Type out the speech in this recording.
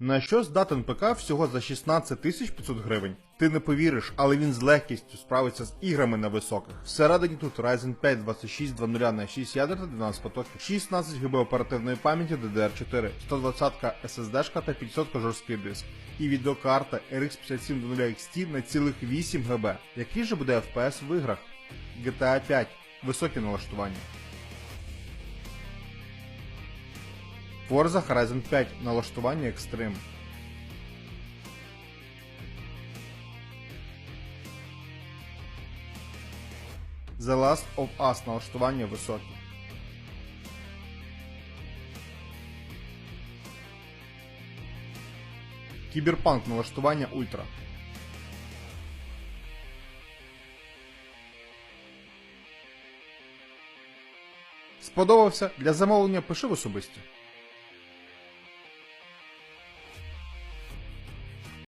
На що здатен ПК всього за 16 тисяч 500 гривень? Ти не повіриш, але він з легкістю справиться з іграми на високих. Всередині тут Ryzen 5 2600 на 6 ядер та 12 потоків, 16 ГБ оперативної пам'яті DDR4, 120 SSD та 500 жорсткий диск. І відеокарта RX 5700 XT на цілих 8 ГБ. Який же буде FPS в іграх? GTA 5. Високі налаштування. Forza Horizon 5 налаштування Extreme. The Last of Us налаштування високі. Кіберпанк налаштування ультра. Сподобався? Для замовлення пиши в особисті.